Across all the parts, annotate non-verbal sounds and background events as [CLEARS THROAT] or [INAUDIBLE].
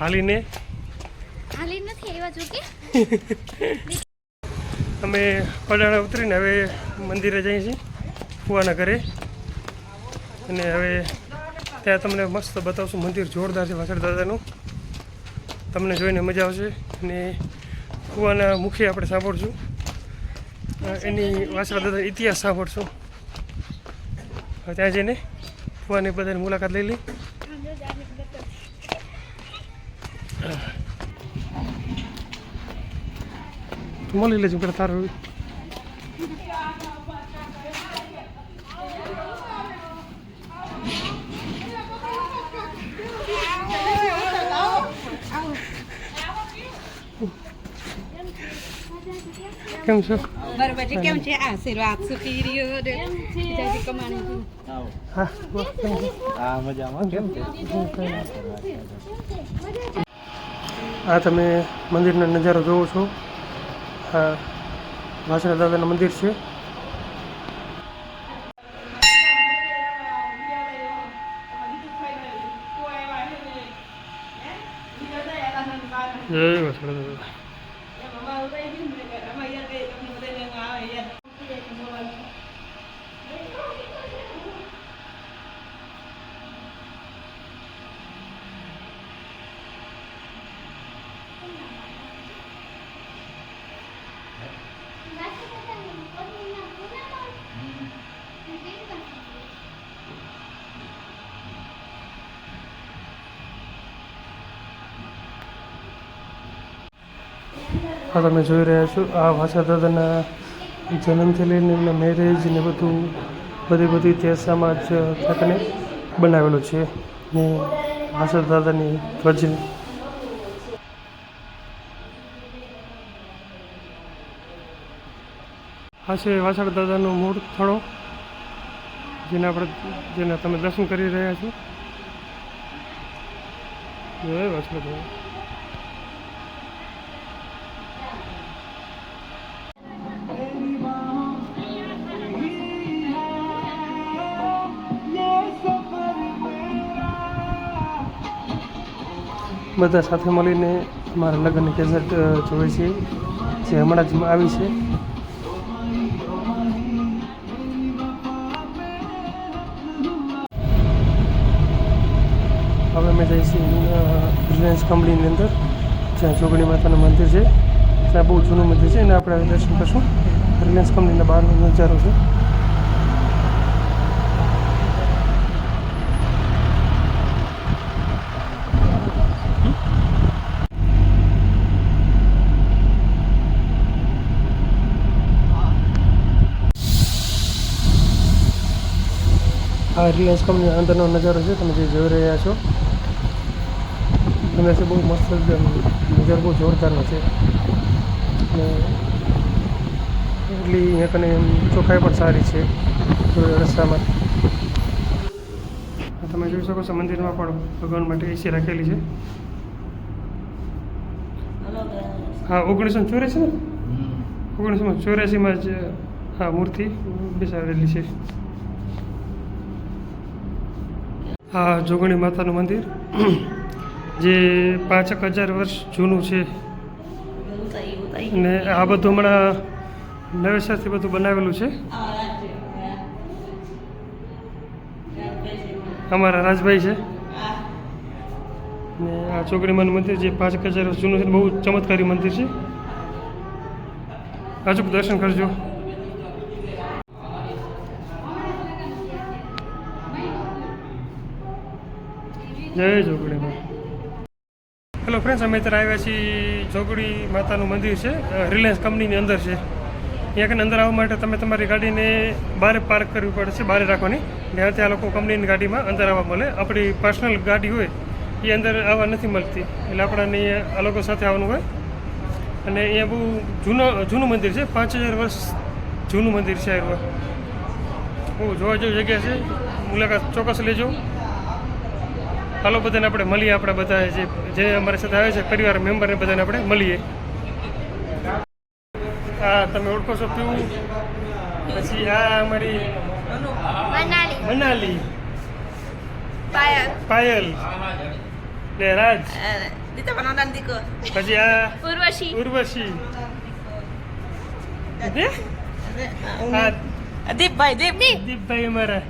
હાલીને હાલી નથી એવા જો કે. [LAUGHS] અમે પડાણા ઉતરીને હવે મંદિરે જઈએ છીએ ફુવાના ઘરે. અને હવે ત્યાં તમને મસ્ત બતાવશું મંદિર જોરદાર છે વાસણ દાદાનું. તમને જોઈને મજા આવશે. અને કુવાના મુખે આપણે સાંભળશું. એની વાસણા દાદા ઇતિહાસ સાંભળશું. ત્યાં જઈને કુવાની બધાની મુલાકાત લઈ લઈ. તું મળી લેજો પેલા તારો કેમ છો બરોબર કેમ છે આશીર્વાદ સુખી રહ્યો રે કમાણી હા બસ, કેમ છો? હા મજામાં કેમ છે આ તમે મંદિરનો નજારો જોવો છો આ વાસણા દાદાનું મંદિર છે. જય વાસણા દાદા આ તમે જોઈ રહ્યા છો. આ ભાષા દાદાના જન્મથી લઈને એમના મેરેજ ને બધું બધી બધી ઇતિહાસમાં જ થાકને બનાવેલું છે. ને ભાષા દાદાની ધ્વજ આ છે વાસણ દાદાનો મૂળ સ્થળો, જેને આપણે જેના તમે દર્શન કરી રહ્યા છો. વાસણ દાદા. બધા સાથે મળીને મારા લગ્નની કેસેટ જોવે છે, જે હમણાં જ આવી છે. હવે અમે જઈએ છીએ રિલાયન્સ કંપનીની અંદર, જ્યાં જોગણી માતાનું મંદિર છે ત્યાં બહુ જૂનું મંદિર છે, એને આપણે દર્શન કરશું. રિલાયન્સ કંપનીના બહારનો નજારો છે. આ રિલાયન્સ કંપની અંદરનો નજારો છે તમે જે જોઈ રહ્યા છો. તમે છે બહુ મસ્ત નજારો બહુ જોરદારનો છે. અને એટલી અહીંયા કને એમ ચોખ્ખાઈ પણ સારી છે રસ્તામાં. તમે જોઈ શકો છો મંદિરમાં પણ ભગવાન માટે એસી રાખેલી છે. હા ઓગણીસો ચોર્યાસી ને? ઓગણીસો ચોર્યાસીમાં જ આ મૂર્તિ બેસાડેલી છે. આ જોગણી માતાનું મંદિર. [CLEARS THROAT] જે પાંચેક હજાર વર્ષ જૂનું છે. ને આ બધું હમણાં નવેસરથી બધું બનાવેલું છે. અમારા રાજભાઈ છે. ને આ ચોકડીમાનું મંદિર જે પાંચ હજાર જૂનું છે, બહુ ચમત્કારી મંદિર છે. અચૂક દર્શન કરજો. જય જોગડીમાં હેલો ફ્રેન્ડ્સ અમે અત્યારે આવ્યા છીએ જોગડી માતાનું મંદિર છે રિલાયન્સ કંપનીની અંદર છે. ત્યાં અંદર આવવા માટે તમે તમારી ગાડીને બહાર પાર્ક કરવી પડે છે બહાર રાખવાની. ત્યાંથી આ લોકો કંપનીની ગાડીમાં અંદર આવવા મળે. આપણી પર્સનલ ગાડી હોય, એ અંદર આવવા નથી મળતી. એટલે આપણાને આ લોકો સાથે આવવાનું હોય. અને અહીંયા બહુ જૂનો, જૂનું મંદિર છે, પાંચ હજાર વર્ષ જૂનું મંદિર છે આ બહુ જોવા જેવી જગ્યા છે. મુલાકાત ચોક્કસ લેજો. હાલો બધાને આપણે મળીએ આપણે બધા જે જે અમારી સાથે આવે છે પરિવાર મેમ્બરને બધાને આપણે મળીએ. હા તમે ઓળખો છો પીવું પછી આ અમારી મનાલી. પાયલ. પાયલ. ને રાજ. પછી આ ઉર્વશી. ઉર્વશી. દીપભાઈ આ. દીપભાઈ અમારા.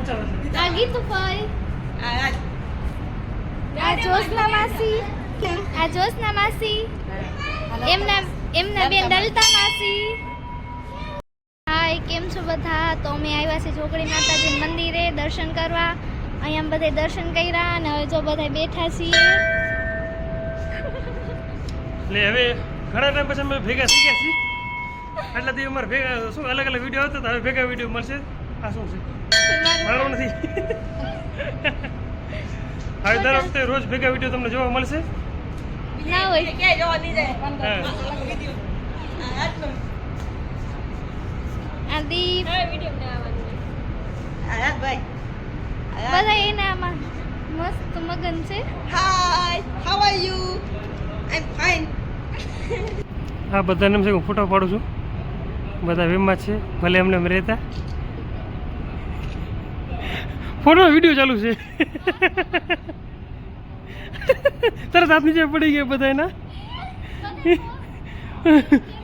ઊંચા વર્ષે. આ ગીતુ ભાઈ Ayan. આ જોશના માસી આ માસી એમના એમના બેન દલતા માસી હાય કેમ છો બધા? તો અમે આવ્યા છે ચોકડી માતાજી મંદિરે દર્શન કરવા. અહીંયા બધે દર્શન કર્યા અને હવે જો બધા બેઠા છીએ. એટલે હવે ઘણા ટાઈમ પછી અમે ભેગા થઈ ગયા છીએ. એટલે તે અમારે ભેગા શું અલગ અલગ વીડિયો આવતા હવે ભેગા વીડિયો મળશે. આ શું છે મારું નથી. [LAUGHS] હવે દર વખતે રોજ ભેગા વીડિયો તમને જોવા મળશે? ના હોય. બધા એનામાં મસ્ત મગન છે. Hi, how you you? I'm fine. આ બધાને એમ હું ફોટો પાડું છું. બધા વેમમાં છે. ભલે એમને એમ રહેતા. ફોટો વીડિયો ચાલુ છે. તરત હાથ નીચે પડી ગયા બધા એના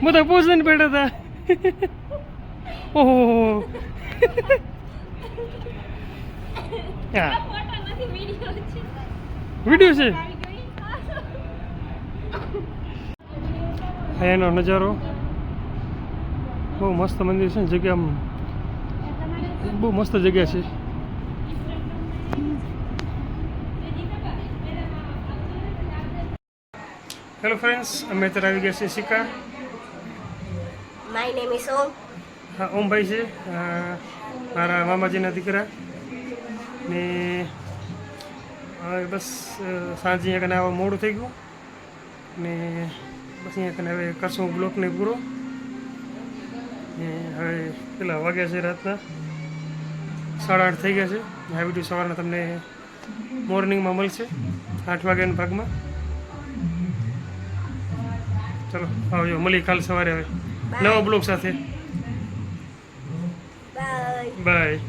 બધા પોઝન બેઠા હતા. ઓહો. હા. વીડિયો છે. એનો નજારો. બહુ મસ્ત મંદિર છે જગ્યા બહુ મસ્ત જગ્યા છે. હેલો ફ્રેન્ડ્સ અમે અત્યારે આવી ગયા છીએ શિકા માય નેમ ઇઝ ઓમ હા ઓમભાઈ છે. મારા મામાજીના દીકરા. ને હવે બસ સાંજે અહીંયા કને આવા મોડું થઈ ગયું. ને બસ અહીંયા કને હવે કરશું બ્લોકને પૂરો. ને હવે પેલા વાગ્યા છે રાતના? સાડા આઠ થઈ ગયા છે. આ વીડિયો સવારના તમને મોર્નિંગમાં મળશે. આઠ વાગ્યાના ભાગમાં. ચલો આવજો. મળી કાલ સવારે હવે નવા બ્લોગ સાથે. બાય